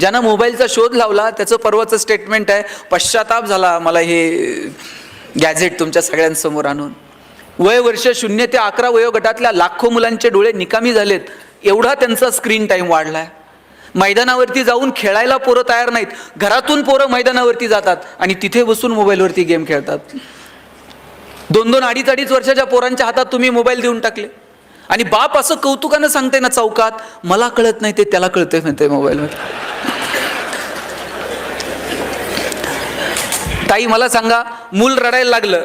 ज्यानं मोबाईलचा शोध लावला त्याचं परवाचं स्टेटमेंट आहे पश्चाताप झाला मला हे गॅझेट तुमच्या सगळ्यांसमोर आणून. वय वर्ष शून्य ते अकरा वयोगटातल्या लाखो मुलांचे डोळे निकामी झालेत एवढा त्यांचा स्क्रीन टाईम वाढलाय. मैदानावरती जाऊन खेळायला पोरं तयार नाहीत घरातून पोरं मैदानावरती जातात आणि तिथे बसून मोबाईलवरती गेम खेळतात. दोन दोन अडीच अडीच वर्षाच्या पोरांच्या हातात तुम्ही मोबाईल देऊन टाकले. आणि बाप असं कौतुकानं सांगते ना चौकात मला कळत नाही ते त्याला कळतंय म्हणते मोबाईलमध्ये ताई मला सांगा मूल रडायला लागलं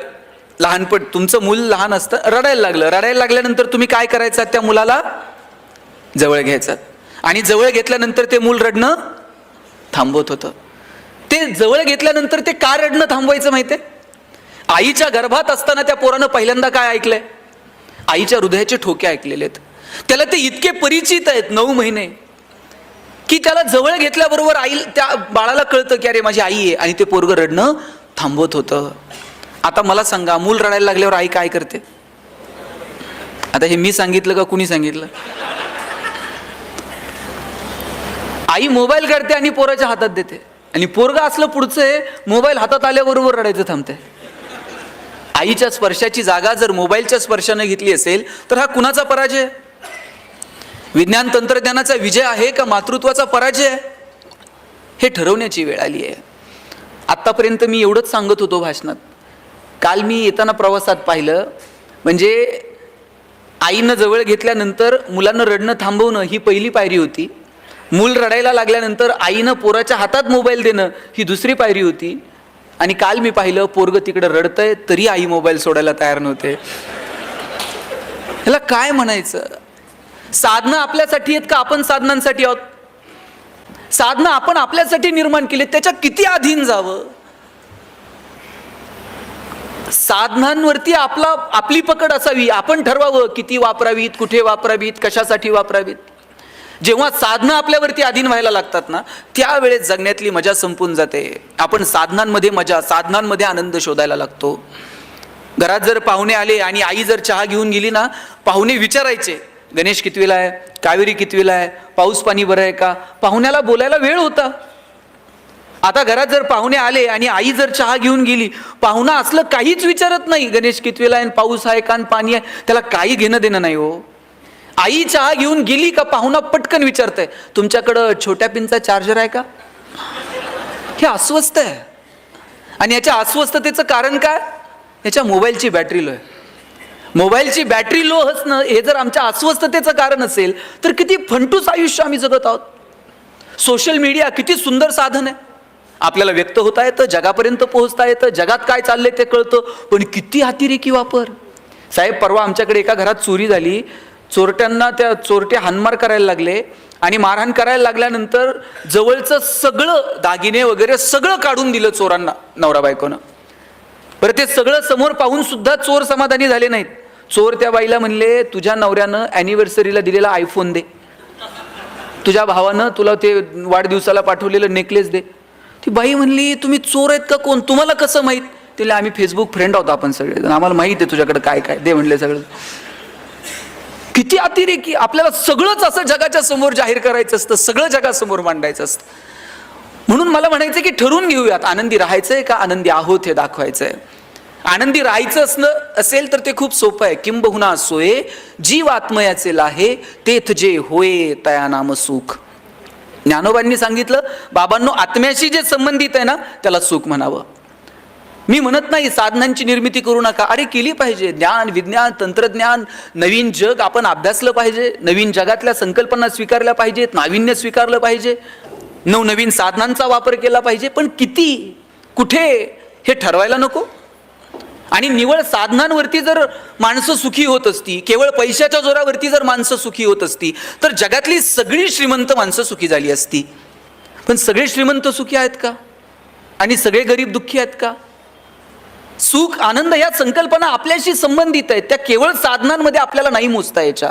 लहानपण तुमचं मूल लहान असतं रडायला लागलं. रडायला लागल्यानंतर तुम्ही काय करायचं त्या मुलाला? जवळ घ्यायचं. आणि जवळ घेतल्यानंतर ते मूल रडणं थांबवत होतं. ते जवळ घेतल्यानंतर ते का रडणं थांबवायचं माहिती आईच्या गर्भात असताना त्या पोरानं पहिल्यांदा काय ऐकलंय? आईच्या हृदयाचे ठोके ऐकलेले आहेत. त्याला ते इतके परिचित आहेत नऊ महिने. की त्याला जवळ घेतल्याबरोबर आई त्या बाळाला कळतं की अरे माझी आई आहे. आणि ते पोरग रडणं थांबवत होतं. आता मला सांगा मूल रडायला लागल्यावर आई काय करते? आता हे मी सांगितलं का कुणी सांगितलं? आई मोबाईल काढते आणि पोराच्या हातात देते. आणि पोरग असलं पुढचं मोबाईल हातात आल्याबरोबर रडायचं थांबते आईच्या स्पर्शाची जागा जर मोबाईलच्या स्पर्शाने घेतली असेल तर हा कुणाचा पराजय? विज्ञान तंत्रज्ञानाचा विजय आहे का मातृत्वाचा पराजय? हे ठरवण्याची वेळ आली आहे. आत्तापर्यंत मी एवढंच सांगत होतो भाषणात. काल मी येताना प्रवासात पाहिलं म्हणजे आईनं जवळ घेतल्यानंतर मुलांना रडणं थांबवणं ही पहिली पायरी होती. मूल रडायला लागल्यानंतर आईनं पोराच्या हातात मोबाईल देणं ही दुसरी पायरी होती. आणि काल मी पाहिलं पोरग तिकडं रडतंय तरी आई मोबाईल सोडायला तयार नव्हते. ह्याला काय म्हणायचं? साधनं आपल्यासाठी आहेत का आपण साधनांसाठी आहोत? साधनं आपण आपल्यासाठी निर्माण केली त्याच्या किती अधीन जावं? साधनांवरती आपला आपली पकड असावी. आपण ठरवावं किती वापरावीत कुठे वापरावीत कशासाठी वापरावीत. जेव्हा साधनं आपल्यावरती अधीन व्हायला लागतात ना त्यावेळेस जगण्यातली मजा संपून जाते. आपण साधनांमध्ये मजा साधनांमध्ये आनंद शोधायला लागतो. घरात जर पाहुणे आले आणि आई जर चहा घेऊन गेली ना पाहुणे विचारायचे गणेश कितवीला आहे? कावेरी कितवीला आहे? पाऊस पाणी बरं आहे का? पाहुण्याला बोलायला वेळ होता. आता घरात जर पाहुणे आले आणि आई जर चहा घेऊन गेली पाहुणा असलं काहीच विचारत नाही गणेश कितवीला आहे? आणि पाऊस आहे का? आणि पाणी आहे? त्याला काही घेणं देणं नाही हो. आई चहा घेऊन गेली का पाहुणा पटकन विचारतंय तुमच्याकडं छोट्या पिनचा चार्जर आहे का? हे अस्वस्थ आहे. आणि याच्या अस्वस्थतेचं कारण काय? याच्या मोबाईलची बॅटरी लो आहे. मोबाईलची बॅटरी लो असणं हे जर आमच्या अस्वस्थतेचं कारण असेल तर किती फंटूस आयुष्य आम्ही जगत आहोत. सोशल मीडिया किती सुंदर साधन आहे. आपल्याला व्यक्त होता येतं जगापर्यंत पोहोचता येतं जगात काय चाललंय ते कळतं पण किती अतिरेकी वापर. साहेब परवा आमच्याकडे एका घरात चोरी झाली. चोरट्यांना त्या चोरटे हानमार करायला लागले आणि मारहाण करायला लागल्यानंतर जवळचं सगळं दागिने वगैरे सगळं काढून दिलं चोरांना नवरा बायकोनं. बरं ते सगळं समोर पाहून सुद्धा चोर समाधानी झाले नाहीत. चोर त्या बाईला म्हणले तुझ्या नवऱ्यानं अॅनिव्हर्सरीला दिलेला आयफोन दे. तुझ्या भावानं तुला ते वाढदिवसाला पाठवलेलं नेकलेस दे. ती बाई म्हणली तुम्ही चोर आहेत का कोण? तुम्हाला कसं माहीत? तिला आम्ही फेसबुक फ्रेंड आहोत आपण सगळे आम्हाला माहीत आहे तुझ्याकडे काय काय? दे म्हणले सगळं. किती अतिरेकी आपल्याला सगळंच असं जगाच्या समोर जाहीर करायचं असतं सगळं जगासमोर मांडायचं असतं. म्हणून मला म्हणायचं की ठरवून घेऊयात आनंदी राहायचंय का आनंदी आहोत हे दाखवायचंय. आनंदी राहायचं असणं असेल तर ते खूप सोपं आहे. किंबहुना सोये जीव आत्मयाचे लाहे तेथ जे होय तया नाम सुख. ज्ञानोबांनी सांगितलं बाबांनो आत्म्याशी जे संबंधित आहे ना त्याला सुख म्हणावं. मी म्हणत नाही साधनांची निर्मिती करू नका. अरे केली पाहिजे. ज्ञान विज्ञान तंत्रज्ञान नवीन जग आपण अभ्यासलं पाहिजे. नवीन जगातल्या संकल्पना स्वीकारल्या पाहिजेत नाविन्य स्वीकारलं पाहिजे. नवनवीन साधनांचा वापर केला पाहिजे. पण किती कुठे हे ठरवायला नको? आणि निवळ साधनांवरती जर माणसं सुखी होत असती केवळ पैशाच्या जोरावरती जर माणसं सुखी होत असती तर जगातली सगळी श्रीमंत माणसं सुखी झाली असती. पण सगळे श्रीमंत सुखी आहेत का? आणि सगळे गरीब दुःखी आहेत का? सुख आनंद या संकल्पना आपल्याशी संबंधित आहेत. त्या केवळ साधनांमध्ये आपल्याला नाही मोजता याच्या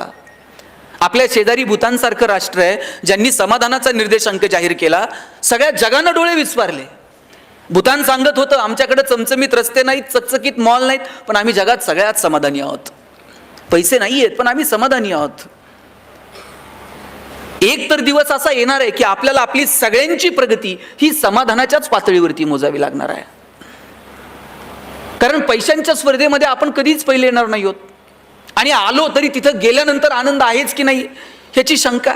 आपल्या शेजारी भूतानसारखं राष्ट्र आहे ज्यांनी समाधानाचा निर्देशांक जाहीर केला. सगळ्या जगानं डोळे विस्पारले भूतान सांगत होतं आमच्याकडे चमचमीत रस्ते नाहीत चकचकीत मॉल नाहीत पण आम्ही जगात सगळ्यात समाधानी आहोत. पैसे नाही आहेत पण आम्ही समाधानी आहोत. एक तर दिवस असा येणार आहे की आपल्याला आपली सगळ्यांची प्रगती ही समाधानाच्याच पातळीवरती मोजावी लागणार आहे. कारण पैशांच्या स्पर्धेमध्ये आपण कधीच पहिले येणार नाही आहोत आणि आलो तरी तिथं गेल्यानंतर आनंद आहेच की नाही ह्याची शंका.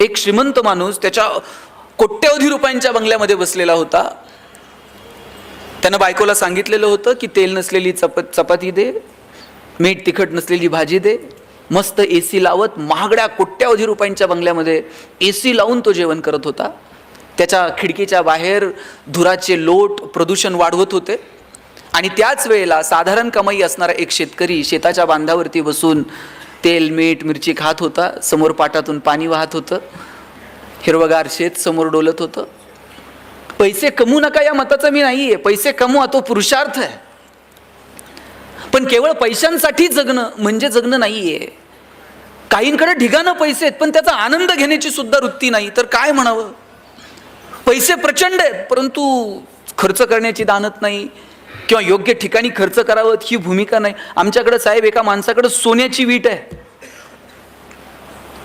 एक श्रीमंत माणूस त्याच्या कोट्यवधी रुपयांच्या बंगल्यामध्ये बसलेला होता. त्यानं बायकोला सांगितलेलं होतं की तेल नसलेली चप चपाती दे मीठ तिखट नसलेली भाजी दे मस्त ए सी लावत महागड्या कोट्यावधी रुपयांच्या बंगल्यामध्ये ए सी लावून तो जेवण करत होता. त्याच्या खिडकीच्या बाहेर धुराचे लोट प्रदूषण वाढवत होते. आणि त्याच वेळेला साधारण कमाई असणारा एक शेतकरी शेताच्या बांधावरती बसून तेल मीठ मिरची खात होता. समोर पाटातून पाणी वाहत होतं. हिरवगार शेत समोर डोलत होतं. पैसे कमवू नका या मताचं मी नाहीये. पैसे कमवा तो पुरुषार्थ आहे. पण केवळ पैशांसाठी जगणं म्हणजे जगणं नाहीये. काहींकडे ढिगाणं पैसे आहेत पण त्याचा आनंद घेण्याची सुद्धा वृत्ती नाही. तर काय म्हणावं? पैसे प्रचंड आहेत परंतु खर्च करण्याची दानत नाही. किंवा योग्य ठिकाणी खर्च करावं ही भूमिका नाही. आमच्याकडे साहेब एका माणसाकडे सोन्याची वीट आहे.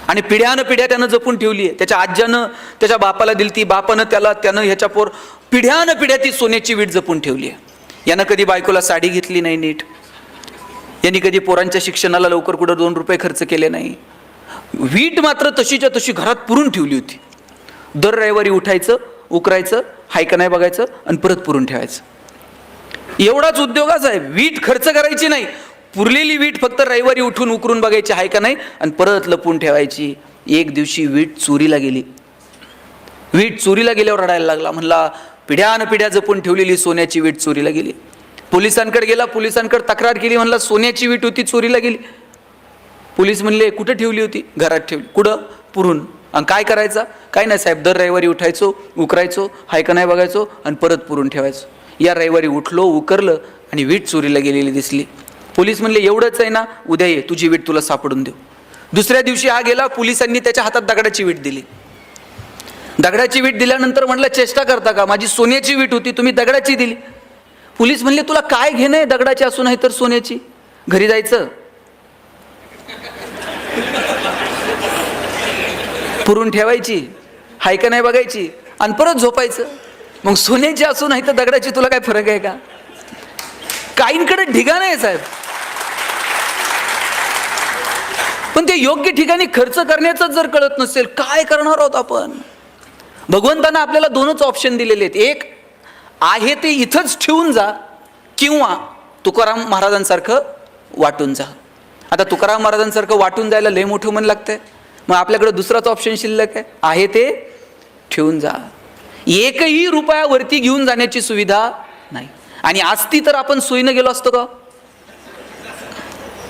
आणि पिढ्यानं पिढ्या त्यानं जपून ठेवली आहे. त्याच्या आज्यानं त्याच्या बापाला दिली ती बापानं त्याला त्यानं ह्याच्या पोर पिढ्यानं पिढ्या ती सोन्याची वीट जपून ठेवली आहे. यानं कधी बायकोला साडी घेतली नाही नीट. यांनी कधी पोरांच्या शिक्षणाला लवकर कुठं दोन रुपये खर्च केले नाही. वीट मात्र तशीच्या तशी घरात पुरून ठेवली होती. दर रविवारी उठायचं उकरायचं हाय का नाही बघायचं आणि परत पुरून ठेवायचं. एवढाच उद्योगाच आहे. वीट खर्च करायची नाही. पुरलेली वीट फक्त रविवारी उठून उकरून बघायची आहे का नाही? आणि परत लपून ठेवायची. एक दिवशी वीट चोरीला गेली. वीट चोरीला गेल्यावर रडायला लागला. म्हणला पिढ्यान पिढ्या जपून ठेवलेली सोन्याची वीट चोरीला गेली. पोलिसांकडे गेला. पोलिसांकडे तक्रार केली. म्हणला सोन्याची वीट होती चोरीला गेली. पोलीस म्हणले कुठं ठेवली होती? घरात ठेवली. कुठं? पुरून. आणि काय करायचा? काय नाही साहेब दर रविवारी उठायचो उकरायचो हाय का नाही बघायचो आणि परत पुरून ठेवायचो. या रविवारी उठलो उकरलं आणि वीट चोरीला गेलेली दिसली. पोलीस म्हणले एवढंच आहे ना उद्या ये तुझी वीट तुला सापडून देऊ. दुसऱ्या दिवशी हा गेला पोलिसांनी त्याच्या हातात दगडाची वीट दिली. दगडाची वीट दिल्यानंतर म्हणलं चेष्टा करता का? माझी सोन्याची वीट होती तुम्ही दगडाची दिली. पोलीस म्हणले तुला काय घेणं आहे दगडाची असू नाही तर सोन्याची? घरी जायचं? पुरून ठेवायची हाय का नाही बघायची आणि परत झोपायचं. मग सोन्याची असू नाही तर दगडाची तुला काय फरक आहे का? काहींकडे ढिगा नाही साहेब. पण ते योग्य ठिकाणी खर्च करण्याचं जर कळत नसेल काय करणार आहोत आपण? भगवंतानं आपल्याला दोनच ऑप्शन दिलेले आहेत. एक आहे ते इथंच ठेवून जा किंवा तुकाराम महाराजांसारखं वाटून जा. आता तुकाराम महाराजांसारखं वाटून जायला लय मोठं मन लागतंय. मग आपल्याकडे दुसराच ऑप्शन शिल्लक आहे. आहे ते ठेवून जा. एकही रुपया वरती घेऊन जाण्याची सुविधा नाही. आणि असती तर आपण सोयीनं गेलो असतो का?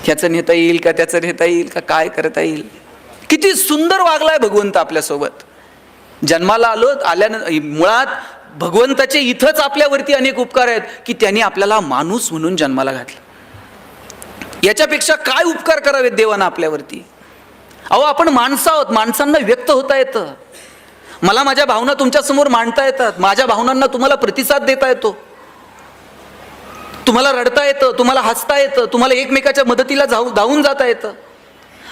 ह्याचं नेता येईल का त्याचं नेता येईल का काय करता येईल? किती सुंदर वागलाय भगवंत आपल्यासोबत. जन्माला आलो आल्यान मुळात भगवंताचे इथंच आपल्यावरती अनेक उपकार आहेत की त्यांनी आपल्याला माणूस म्हणून जन्माला घातलं. याच्यापेक्षा काय उपकार करावेत देवानं आपल्यावरती? अहो आपण माणसं आहोत माणसांना व्यक्त होता येतं. मला माझ्या भावना तुमच्यासमोर मांडता येतात. माझ्या भावनांना तुम्हाला प्रतिसाद देता येतो. तुम्हाला रडता येतं तुम्हाला हसता येतं तुम्हाला एकमेकाच्या मदतीला जाऊ धावून जाता येतं.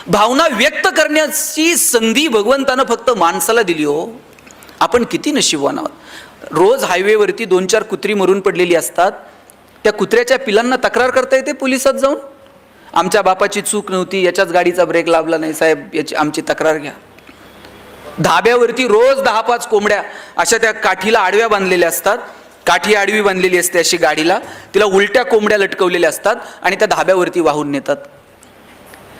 भावना व्यक्त करण्याची संधी भगवंतानं फक्त माणसाला दिली हो. आपण किती नशीबवान आहोत. रोज हायवेवरती दोन चार कुत्री मरून पडलेली असतात. त्या कुत्र्याच्या पिलांना तक्रार करता येते पोलिसात जाऊन. आमच्या बापाची चूक नव्हती याच्याच गाडीचा ब्रेक लाभला नाही साहेब याची आमची तक्रार घ्या. धाब्यावरती रोज दहा पाच कोंबड्या अशा त्या काठीला आडव्या बांधलेल्या असतात. काठी आडवी बांधलेली असते अशी गाडीला. तिला उलट्या कोंबड्या लटकवलेल्या असतात आणि त्या धाब्यावरती वाहून नेतात.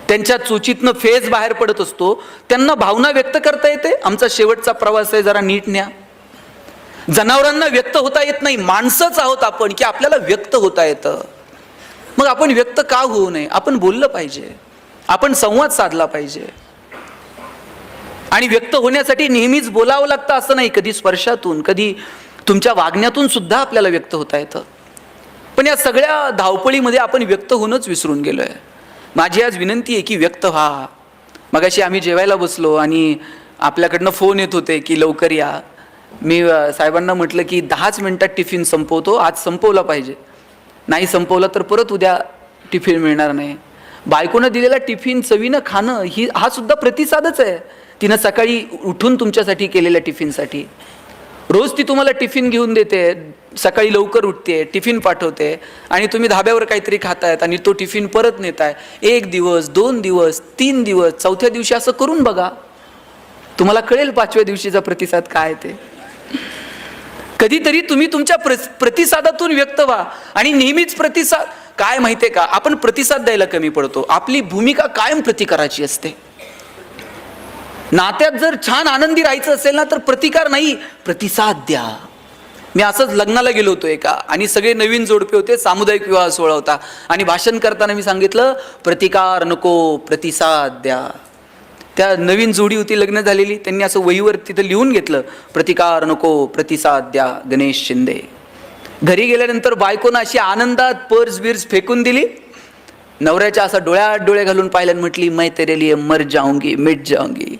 त्यांच्या चुचीतनं फेज बाहेर पडत असतो. त्यांना भावना व्यक्त करता येते. आमचा शेवटचा प्रवास आहे जरा नीट न्या. जनावरांना व्यक्त होता येत नाही. माणसंच आहोत आपण की आपल्याला व्यक्त होता येतं. मग आपण व्यक्त का होऊ नये? आपण बोललं पाहिजे. आपण संवाद साधला पाहिजे. आणि व्यक्त होण्यासाठी नेहमीच बोलावं लागतं असं नाही. कधी स्पर्शातून कधी तुमच्या वागण्यातून सुद्धा आपल्याला व्यक्त होता येतं. पण या सगळ्या धावपळीमध्ये आपण व्यक्त होणंच विसरून गेलो आहे माझी आज विनंती आहे की व्यक्त व्हा. मगाशी आम्ही जेवायला बसलो आणि आपल्याकडनं फोन येत होते की लवकर या. मी साहेबांना म्हटलं की दहाच मिनटात टिफिन संपवतो आज संपवला पाहिजे. नाही संपवला तर परत उद्या टिफिन मिळणार नाही. बायकोनं दिलेला टिफिन चवीनं खाणं ही हा सुद्धा प्रतिसादच आहे. तिनं सकाळी उठून तुमच्यासाठी केलेल्या टिफिनसाठी. रोज ती तुम्हाला टिफिन घेऊन देते सकाळी लवकर उठते टिफिन पाठवते आणि तुम्ही धाब्यावर काहीतरी खातायत आणि तो टिफिन परत नेताय. एक दिवस दोन दिवस तीन दिवस चौथ्या दिवशी असं करून बघा. तुम्हाला कळेल पाचव्या दिवशीचा प्रतिसाद काय ते. कधीतरी तुम्ही तुमच्या प्र प्रतिसादातून व्यक्त व्हा आणि नेहमीच प्रतिसाद काय माहिती का? आपण प्रतिसाद द्यायला कमी पडतो. आपली भूमिका कायम प्रतिकाराची असते. नात्यात जर छान आनंदी राहायचं असेल ना तर प्रतिकार नाही प्रतिसाद द्या. मी असंच लग्नाला गेलो होतो एका आणि सगळे नवीन जोडपे होते सामुदायिक विवाह सोहळा होता. आणि भाषण करताना मी सांगितलं प्रतिकार नको प्रतिसाद द्या. त्या नवीन जोडी होती लग्न झालेली त्यांनी असं वहीवर तिथं लिहून घेतलं प्रतिकार नको प्रतिसाद द्या गणेश शिंदे. घरी गेल्यानंतर बायकोनं अशी आनंदात पर्स बिर्स फेकून दिली. नवऱ्याच्या असा डोळ्यात डोळे घालून पाहिल्यानं म्हटली मै तेरेली मर जाऊंगी मिट जाऊंगी.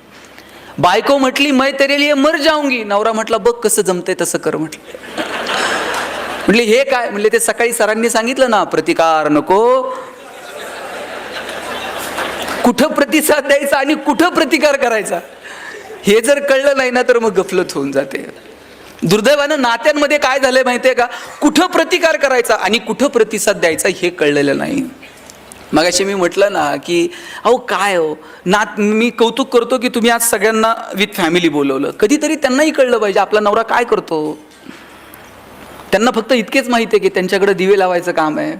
बायको म्हटली मै तेरे लिए मर जाऊंगी. नवरा म्हटला बघ कसं जमतंय तसं कर म्हटलं. म्हटले हे काय? म्हणले ते सकाळी सरांनी सांगितलं ना प्रतिकार नको. कुठं प्रतिसाद द्यायचा आणि कुठं प्रतिकार करायचा? हे जर कळलं नाही ना तर मग गफलत होऊन जाते. दुर्दैवानं नात्यांमध्ये काय झालंय माहितीये का? कुठं प्रतिकार करायचा आणि कुठं प्रतिसाद द्यायचा हे कळलेलं नाही. मगाशी मी म्हटलं ना की अहो काय हो? नात मी कौतुक करतो की तुम्ही आज सगळ्यांना विथ फॅमिली बोलवलं. कधीतरी त्यांनाही कळलं पाहिजे आपला नवरा काय करतो. त्यांना फक्त इतकेच माहिती आहे की त्यांच्याकडे दिवे लावायचं काम आहे.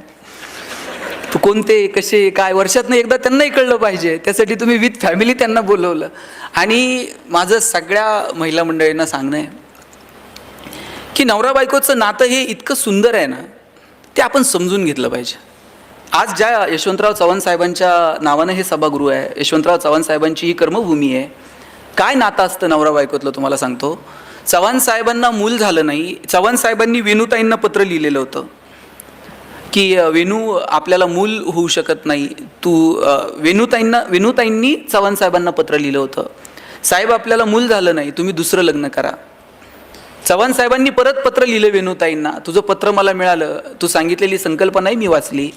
तू कोणते कसे काय वर्षातनं एकदा त्यांनाही कळलं पाहिजे. त्यासाठी तुम्ही विथ फॅमिली त्यांना बोलवलं. आणि माझं सगळ्या महिला मंडळींना सांगणं आहे की नवरा बायकोचं नातं हे इतकं सुंदर आहे ना ते आपण समजून घेतलं पाहिजे. आज ज्या यशवंतराव चव्हाण साहेबांच्या नावानं हे सभागृह आहे यशवंतराव चव्हाण साहेबांची ही कर्मभूमी आहे काय नातं असतं नवरा बायकोतलं तुम्हाला सांगतो? चव्हाण साहेबांना मूल झालं नाही चव्हाण साहेबांनी वेणुताईंना पत्र लिहिलेलं होतं की वेणू आपल्याला मूल होऊ शकत नाही तू अ, वेणुताईंना वेणुताईंनी चव्हाण साहेबांना पत्र लिहिलं होतं. साहेब आपल्याला मूल झालं नाही तुम्ही दुसरं लग्न करा. चव्हाण साहेबांनी परत पत्र लिहिलं वेणुताईंना तुझं पत्र मला मिळालं तू सांगितलेली संकल्पनाही मी वाचली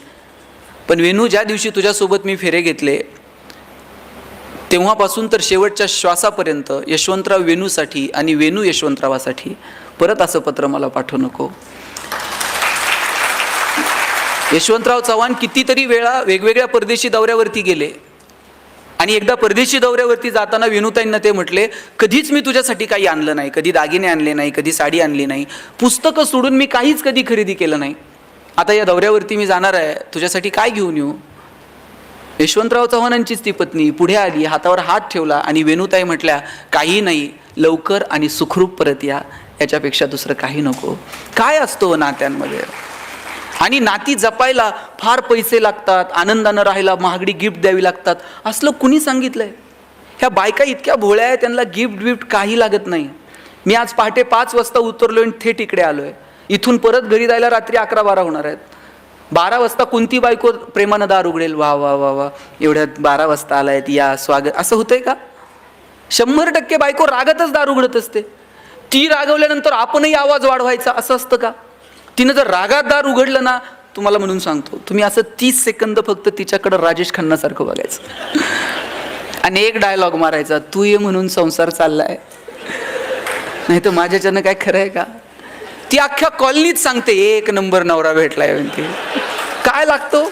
पण वेणू ज्या दिवशी तुझ्यासोबत मी फेरे घेतले तेव्हापासून तर शेवटच्या श्वासापर्यंत यशवंतराव वेणूसाठी आणि वेणू यशवंतरावासाठी परत असं पत्र मला पाठवू नको. यशवंतराव चव्हाण कितीतरी वेळा वेगवेगळ्या परदेशी दौऱ्यावरती गेले. आणि एकदा परदेशी दौऱ्यावरती जाताना विनुताईंना ते म्हटले कधीच मी तुझ्यासाठी काही आणलं नाही. कधी दागिने आणले नाही. कधी साडी आणली नाही. पुस्तकं सोडून मी काहीच कधी खरेदी केलं नाही. आता या दौऱ्यावरती मी जाणार आहे. तुझ्यासाठी काय घेऊन येऊ? यशवंतराव चव्हाणांचीच ती पत्नी पुढे आली हातावर हात ठेवला आणि वेणुताई म्हटल्या काही नाही लवकर आणि सुखरूप परत या. याच्यापेक्षा दुसरं काही नको. काय असतो हो नात्यांमध्ये? आणि नाती जपायला फार पैसे लागतात आनंदानं राहायला महागडी गिफ्ट द्यावी लागतात. असलं कुणी सांगितलंय? ह्या बायका इतक्या भोळ्या आहेत त्यांना गिफ्ट बिफ्ट काही लागत नाही. मी आज पहाटे पाच वाजता उतरलो आणि थेट इकडे आलोय. इथून परत घरी जायला रात्री अकरा बारा होणार आहेत. बारा वाजता कोणती बायको प्रेमानं दार उघडेल? वा वा वा वा. एवढ्यात बारा वाजता आलायत या स्वागत. असं होतंय का? शंभर टक्के बायको रागातच दार उघडत असते. ती रागवल्यानंतर आपणही आवाज वाढवायचा असं असतं का? तिनं जर रागात दार उघडलं ना तुम्हाला म्हणून सांगतो तुम्ही असं तीस सेकंद फक्त तिच्याकडं राजेश खन्नासारखं बघायचं. आणि एक डायलॉग मारायचा तू ये म्हणून संसार चाललाय. नाही तर माझ्याच्यानं काय खरं आहे का? ती अख्ख्या कॉलनीत सांगते एक नंबर नवरा भेटलाय म्हणते काय लागतो?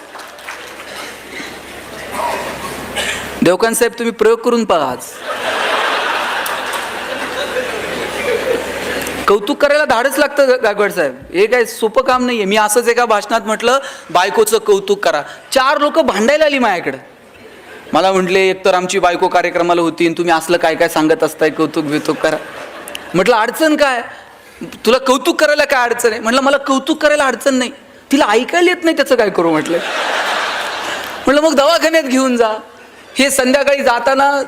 देवकान साहेब तुम्ही प्रयोग करून पहा आज. कौतुक करायला धाडच लागतं ग- गायकवाड साहेब. हे काय सोपं काम नाहीये. मी असंच एका भाषणात म्हटलं बायकोचं कौतुक करा. चार लोक भांडायला आली माझ्याकडे. मला म्हटले एकतर आमची बायको कार्यक्रमाला होती आणि तुम्ही असलं काय काय सांगत असताय कौतुक बितुक करा. म्हटलं अडचण काय? तुला कौतुक करायला काय अडचण आहे? म्हटलं मला कौतुक करायला अडचण नाही. तिला ऐकायला येत नाही त्याचं काय करू म्हटलं? म्हटलं मग दवाखान्यात घेऊन जा. हे संध्याकाळी जाताना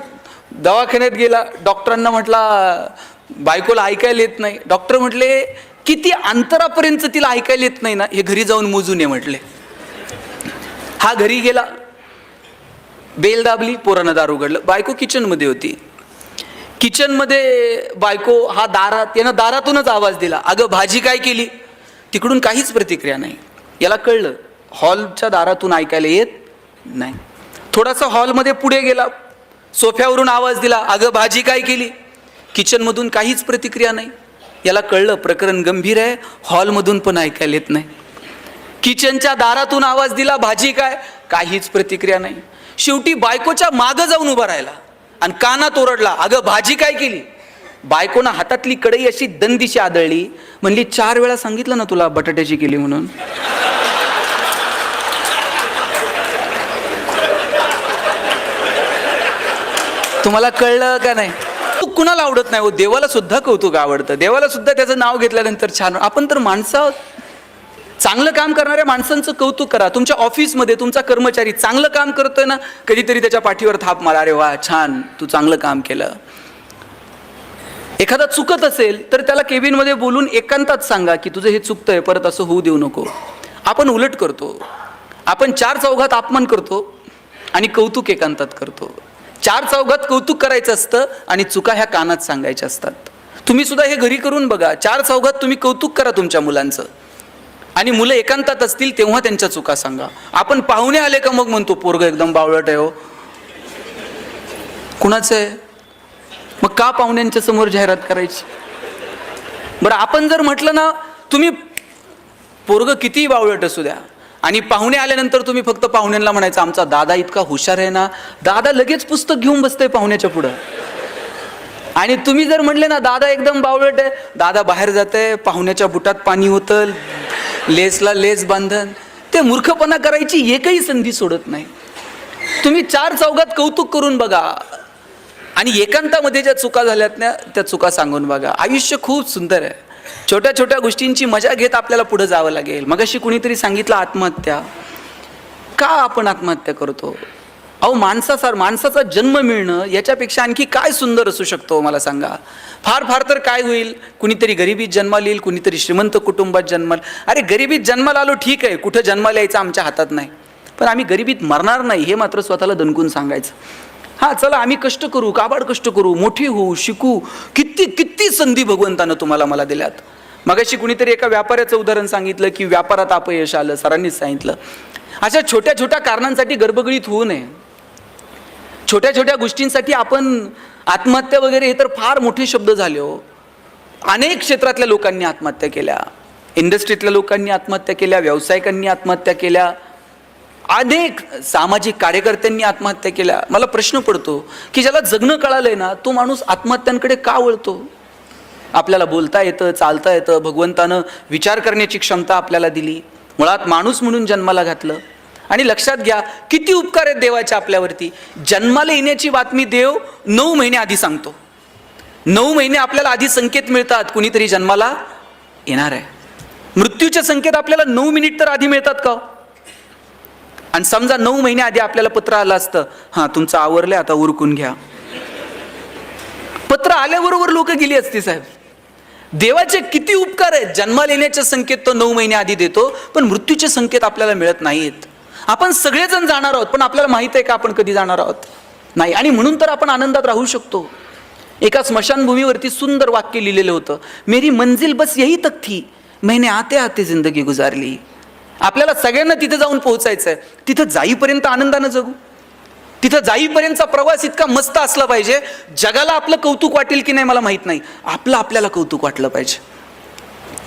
दवाखान्यात गेला. डॉक्टरांना म्हटला बायकोला ऐकायला येत नाही. डॉक्टर म्हटले किती अंतरापर्यंत तिला ऐकायला येत नाही ना? हे घरी जाऊन मोजून ये म्हटले. हा घरी गेला. बेल दाबली पोरानं दार उघडलं. बायको किचनमध्ये होती. किचनमध्ये बायको हा दारात यानं दारातूनच आवाज दिला. अगं भाजी काय केली? तिकडून काहीच प्रतिक्रिया नाही. याला कळलं हॉलच्या दारातून ऐकायला येत नाही. थोडासा हॉलमध्ये पुढे गेला. सोफ्यावरून आवाज दिला अगं भाजी काय केली? किचनमधून काहीच प्रतिक्रिया नाही. याला कळलं प्रकरण गंभीर आहे हॉलमधून पण ऐकायला येत नाही. किचनच्या दारातून आवाज दिला भाजी काय? काहीच प्रतिक्रिया नाही. शेवटी बायकोच्या मागं जाऊन उभा राहिला. आणि कानात ओरडला अगं भाजी काय केली? बायकोनं हातातली कढई अशी दंदिशी आदळली. म्हणली चार वेळा सांगितलं ना तुला बटाट्याची केली म्हणून. तुम्हाला कळलं का नाही? तू कुणाला आवडत नाही? हो देवाला सुद्धा कौतुक आवडतं. देवाला सुद्धा त्याचं नाव घेतल्यानंतर छान. आपण तर माणसं आहोत. चांगलं काम करणाऱ्या माणसांचं कौतुक करा. तुमच्या ऑफिसमध्ये तुमचा कर्मचारी चांगलं काम करतोय ना कधीतरी त्याच्या पाठीवर थाप मारा. अरे वा छान. तू चांगलं काम केलं. एखादा चुकत असेल तर त्याला केबिनमध्ये बोलून एकांतात सांगा की तुझं हे चुकतंय परत असं होऊ देऊ नको. आपण उलट करतो. आपण चार चौघात अपमान करतो आणि कौतुक एकांतात करतो. चार चौघात कौतुक करायचं असतं आणि चुका ह्या कानात सांगायच्या असतात. तुम्ही सुद्धा हे घरी करून बघा. चार चौघात तुम्ही कौतुक करा तुमच्या मुलांचं. आणि मुलं एकांतात असतील तेव्हा त्यांच्या चुका सांगा. आपण पाहुणे आले का मग म्हणतो पोरग एकदम बावळट आहे हो. कुणाचं आहे? मग का पाहुण्यांच्या समोर जाहिरात करायची? बरं आपण जर म्हटलं ना तुम्ही पोरग कितीही बावळट असू द्या. आणि पाहुणे आल्यानंतर तुम्ही फक्त पाहुण्यांना म्हणायचं आमचा दादा इतका हुशार आहे ना. दादा लगेच पुस्तक घेऊन बसतंय पाहुण्याच्या पुढं. आणि तुम्ही जर म्हणले ना दादा एकदम बावळट आहे. दादा बाहेर जात आहे पाहुण्याच्या बुटात पाणी होतं लेसला लेस बांधन. ते मूर्खपणा करायची एकही संधी सोडत नाही. तुम्ही चार चौघात कौतुक करून बघा. आणि एकांतामध्ये ज्या चुका झाल्यात ना त्या चुका सांगून बघा. आयुष्य खूप सुंदर आहे. छोट्या छोट्या गोष्टींची मजा घेत आपल्याला पुढे जावं लागेल. मगाशी कुणीतरी सांगितलं आत्महत्या. का आपण आत्महत्या करतो? अहो माणसासार माणसाचा जन्म मिळणं याच्यापेक्षा आणखी काय सुंदर असू शकतो हो, मला सांगा. फार फार तर काय होईल? कुणीतरी गरिबीत जन्माला येईल कुणीतरी श्रीमंत कुटुंबात जन्माल अरे गरिबीत जन्माला आलो ठीक आहे. कुठं जन्माला यायचं आमच्या हातात नाही. पण आम्ही गरिबीत मरणार नाही हे मात्र स्वतःला दणकून सांगायचं. हां चला आम्ही कष्ट करू काबाड कष्ट करू मोठी होऊ शिकू. किती किती संधी भगवंतानं तुम्हाला मला दिल्यात. मगाशी कुणीतरी एका व्यापाऱ्याचं उदाहरण सांगितलं की व्यापारात अपयश आलं सरांनीच सांगितलं. अशा छोट्या छोट्या कारणांसाठी गर्भगळीत होऊ नये. छोट्या छोट्या गोष्टींसाठी आपण आत्महत्या वगैरे हे तर फार मोठे शब्द झाले हो. अनेक क्षेत्रातल्या लोकांनी आत्महत्या केल्या. इंडस्ट्रीतल्या लोकांनी आत्महत्या केल्या व्यावसायिकांनी आत्महत्या केल्या. अनेक सामाजिक कार्यकर्त्यांनी आत्महत्या केल्या. मला प्रश्न पडतो की ज्याला जगणं कळालंय ना तो माणूस आत्महत्यांकडे का वळतो? आपल्याला बोलता येतं चालता येतं भगवंतानं विचार करण्याची क्षमता आपल्याला दिली. मुळात माणूस म्हणून जन्माला घातलं. आणि लक्षात घ्या किती उपकार आहेत देवाचे आपल्यावरती. जन्माला येण्याची बातमी देव नऊ महिने आधी सांगतो. नऊ महिने आपल्याला आधी संकेत मिळतात कुणीतरी जन्माला येणार आहे. मृत्यूचे संकेत आपल्याला नऊ मिनिट तर आधी मिळतात का हो? आणि समजा नऊ महिने आधी आपल्याला पत्र आलं असतं हां तुमचं आवरलंय आता उरकून घ्या. पत्र आल्याबरोबर लोक गेली असती साहेब. देवाचे किती उपकार आहेत? जन्माला येण्याचे संकेत तो नऊ महिने आधी देतो पण मृत्यूचे संकेत आपल्याला मिळत नाहीत. आपण सगळेजण जाणार आहोत पण आपल्याला माहीत आहे का आपण कधी जाणार आहोत? नाही. आणि म्हणून तर आपण आनंदात राहू शकतो. एका स्मशानभूमीवरती सुंदर वाक्य लिहिलेलं होतं मेरी मंजिल बस यही तक थी मैंने आते आते जिंदगी गुजारली. आपल्याला सगळ्यांना तिथे जाऊन पोहोचायचं आहे तिथं जाईपर्यंत आनंदानं जगू. तिथं जाईपर्यंतचा प्रवास इतका मस्त असला पाहिजे जगाला आपलं कौतुक वाटेल की नाही मला माहीत नाही. आपलं आपल्याला कौतुक वाटलं पाहिजे.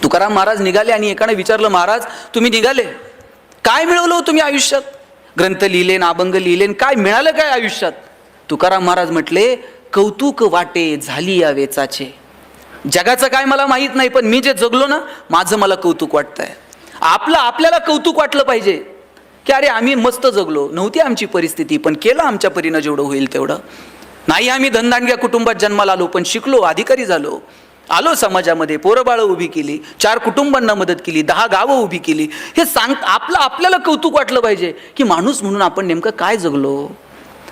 तुकाराम महाराज निघाले आणि एकाने विचारलं महाराज तुम्ही निघाले? काय मिळवलं हो तुम्ही आयुष्यात? ग्रंथ लिहिले अभंग लिहिले काय मिळालं काय आयुष्यात? तुकाराम महाराज म्हटले कौतुक वाटे झाली या वेचाचे. जगाचं काय मला माहीत नाही पण मी जे जगलो ना माझं मला कौतुक वाटतंय. आपलं आपल्याला कौतुक वाटलं पाहिजे. की अरे आम्ही मस्त जगलो. नव्हती आमची परिस्थिती पण केलं आमच्या परीनं जेवढं होईल तेवढं. नाही आम्ही धनदानग्या कुटुंबात जन्माला आलो पण शिकलो अधिकारी झालो. आलो समाजामध्ये पोरबाळं उभी केली चार कुटुंबांना मदत केली दहा गावं उभी केली. हे सांग आपलं आपल्याला कौतुक वाटलं पाहिजे की माणूस म्हणून आपण नेमकं काय जगलो?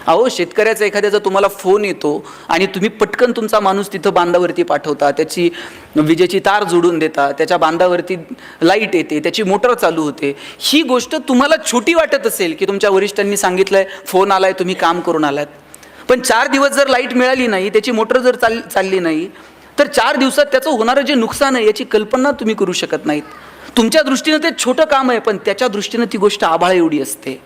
अहो शेतकऱ्याचा एखाद्याचा तुम्हाला फोन येतो आणि तुम्ही पटकन तुमचा माणूस तिथं बांधावरती पाठवता. त्याची विजेची तार जोडून देता त्याच्या बांधावरती लाइट येते त्याची मोटर चालू होते. ही गोष्ट तुम्हाला छोटी वाटत असेल की तुमच्या वरिष्ठांनी सांगितलंय फोन आलाय तुम्ही काम करून आलात. पण चार दिवस जर लाइट मिळाली नाही त्याची मोटर जर चाल चालली नाही तर चार दिवसात त्याचं होणारं जे नुकसान आहे याची कल्पना तुम्ही करू शकत नाहीत. तुमच्या दृष्टीनं ते छोटं काम आहे पण त्याच्या दृष्टीनं ती गोष्ट आभाळ एवढी असते.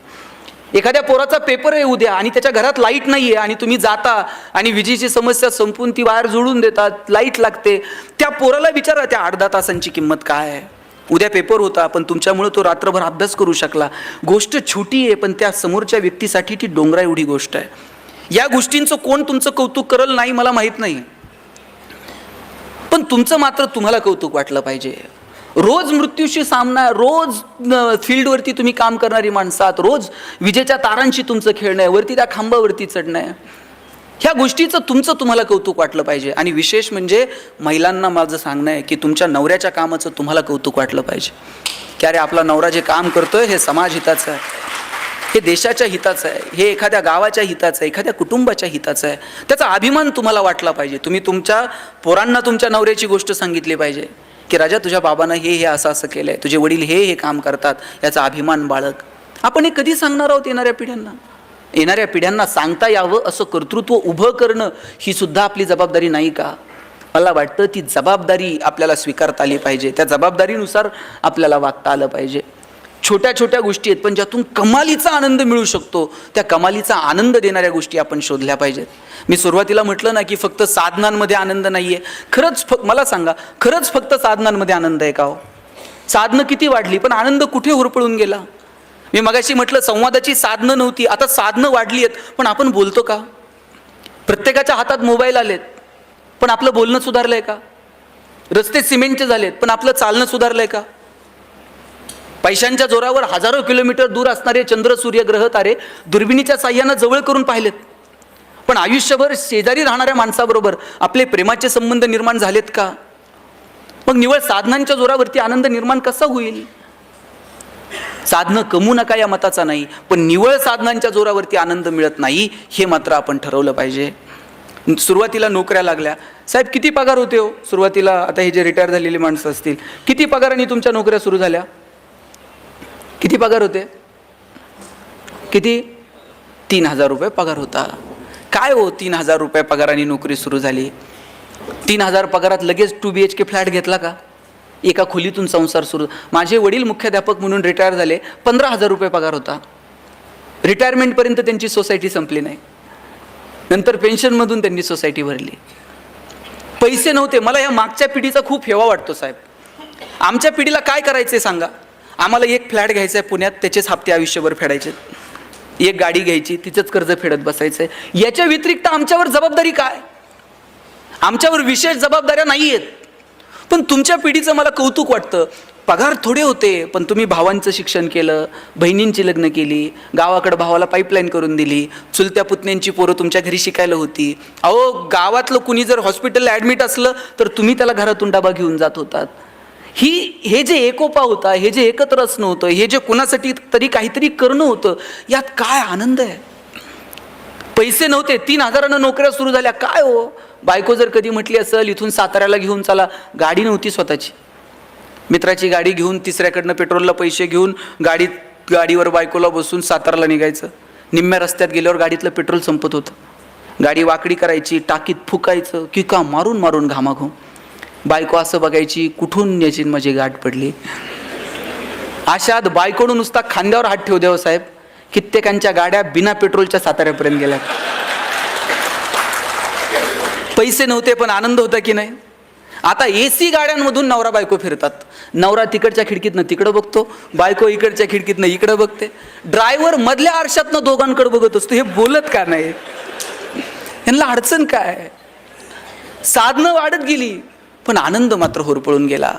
एखाद्या पोराचा पेपर आहे उद्या आणि त्याच्या घरात लाइट नाही आहे आणि तुम्ही जाता आणि विजेची समस्या संपून ती वायर जोडून देतात लाइट लागते. त्या पोराला विचारा त्या आठ दहा तासांची किंमत काय आहे? उद्या पेपर होता पण तुमच्यामुळे तो रात्रभर अभ्यास करू शकला. गोष्ट छोटी आहे पण त्या समोरच्या व्यक्तीसाठी ती डोंगरा एवढी गोष्ट आहे. या गोष्टींचं कोण तुमचं कौतुक करल नाही मला माहीत नाही. पण तुमचं मात्र तुम्हाला कौतुक वाटलं पाहिजे. रोज मृत्यूशी सामना रोज फील्डवरती तुम्ही काम करणारी माणसं आहात रोज विजेच्या तारांशी तुमचं खेळणं आहे वरती त्या खांबावरती चढणं आहे. ह्या गोष्टीचं तुमचं तुम्हाला कौतुक वाटलं पाहिजे. आणि विशेष म्हणजे महिलांना माझं सांगणं आहे की तुमच्या नवऱ्याच्या कामाचं तुम्हाला कौतुक वाटलं पाहिजे. की अरे आपला नवरा जे काम करतोय हे समाज हिताचं आहे. हे देशाच्या हिताचं आहे. हे एखाद्या गावाच्या हिताचं आहे एखाद्या कुटुंबाच्या हिताचं आहे. त्याचा अभिमान तुम्हाला वाटला पाहिजे. तुम्ही तुमच्या पोरांना तुमच्या नवऱ्याची गोष्ट सांगितली पाहिजे की राजा तुझ्या बाबानं हे हे असं असं केलं आहे तुझे वडील हे हे काम करतात. याचा अभिमान बाळग. आपण हे कधी सांगणार आहोत येणाऱ्या पिढ्यांना? येणाऱ्या पिढ्यांना सांगता यावं असं कर्तृत्व उभं करणं ही सुद्धा आपली जबाबदारी नाही का? मला वाटतं ती जबाबदारी आपल्याला स्वीकारता आली पाहिजे. त्या जबाबदारीनुसार आपल्याला वागता आलं पाहिजे. छोट्या छोट्या गोष्टी आहेत पण ज्यातून कमालीचा आनंद मिळू शकतो त्या कमालीचा आनंद देणाऱ्या गोष्टी आपण शोधल्या पाहिजेत. मी सुरुवातीला म्हटलं ना की फक्त साधनांमध्ये आनंद नाही आहे खरंच फ मला सांगा खरंच फक्त साधनांमध्ये आनंद आहे का हो? साधनं किती वाढली पण आनंद कुठे हुरपळून गेला? मी मगाशी म्हटलं संवादाची साधनं नव्हती आता साधनं वाढली आहेत पण आपण बोलतो का? प्रत्येकाच्या हातात मोबाईल आलेत पण आपलं बोलणं सुधारलं आहे का? रस्ते सिमेंटचे झालेत पण आपलं चालणं सुधारलं आहे का? पैशांच्या जोरावर हजारो किलोमीटर दूर असणारे चंद्र सूर्य ग्रह तारे दुर्बिणीच्या साह्यानं जवळ करून पाहिलेत. पण आयुष्यभर शेजारी राहणाऱ्या माणसाबरोबर आपले प्रेमाचे संबंध निर्माण झालेत का? मग निवळ साधनांच्या जोरावरती आनंद निर्माण कसा होईल? साधनं कमू नका या मताचा नाही पण निवळ साधनांच्या जोरावरती आनंद मिळत नाही हे मात्र आपण ठरवलं पाहिजे. सुरुवातीला नोकऱ्या लागल्या. साहेब किती पगार होते हो? सुरुवातीला आता हे जे रिटायर झालेली माणसं असतील किती पगाराने तुमच्या नोकऱ्या सुरू झाल्या? किती पगार होते? किती? तीन हजार रुपये पगार होता. काय हो तीन हजार रुपये पगाराने नोकरी सुरू झाली? तीन हजार पगारात लगेच two B H K flat घेतला का? एका खोलीतून संसार सुरू. माझे वडील मुख्याध्यापक म्हणून रिटायर झाले पंधरा हजार रुपये पगार होता. रिटायरमेंटपर्यंत त्यांची सोसायटी संपली नाही. नंतर पेन्शनमधून त्यांनी सोसायटी भरली. पैसे नव्हते. मला या मागच्या पिढीचा खूप हेवा वाटतो साहेब. आमच्या पिढीला काय करायचं आहे सांगा? आम्हाला एक फ्लॅट घ्यायचा आहे पुण्यात त्याचेच हप्ते आयुष्यभर फेडायचे. एक गाडी घ्यायची तिचंच कर्ज फेडत बसायचं आहे याच्या व्यतिरिक्त आमच्यावर जबाबदारी काय? आमच्यावर विशेष जबाबदाऱ्या नाही आहेत पण तुमच्या पिढीचं मला कौतुक वाटतं. पगार थोडे होते पण तुम्ही भावांचं शिक्षण केलं बहिणींची लग्न केली गावाकडं भावाला पाईपलाईन करून दिली चुलत्या पुतण्यांची पोरं तुमच्या घरी शिकायला होती. अहो गावातलं कुणी जर हॉस्पिटलला ॲडमिट असलं तर तुम्ही त्याला घरातून डबा घेऊन जात होतात. ही हे जे एकोपा होता हे जे एकत्र असणं होतं हे जे कुणासाठी तरी काहीतरी करणं होतं यात काय आनंद आहे? पैसे नव्हते तीन हजारानं नोकऱ्या सुरू झाल्या. काय हो? बायको जर कधी म्हटली असेल इथून साताऱ्याला घेऊन चला. गाडी नव्हती स्वतःची. मित्राची गाडी घेऊन तिसऱ्याकडनं पेट्रोलला पैसे घेऊन गाडीत गाडीवर बायकोला बसून साताराला निघायचं. निम्म्या रस्त्यात गेल्यावर गाडीतलं पेट्रोल संपत होतं. गाडी वाकडी करायची टाकीत फुकायचं किका मारून मारून घामाघूम. बायको असं बघायची कुठून याची माझी गाठ पडली? अशात बायकोनं नुसता खांद्यावर हात ठेवू द्यावं साहेब. कित्येकांच्या गाड्या बिना पेट्रोलच्या साताऱ्यापर्यंत गेल्या पैसे नव्हते पण आनंद होता की नाही? आता ए सी गाड्यांमधून नवरा बायको फिरतात. नवरा तिकडच्या खिडकीतनं तिकडं बघतो बायको इकडच्या खिडकीतनं इकडं बघते. ड्रायव्हर मधल्या आरशातनं दोघांकडे बघत असतो हे बोलत का नाही? यांना अडचण काय? साधनं वाढत गेली. पण आनंद मात्र होरपळून गेला.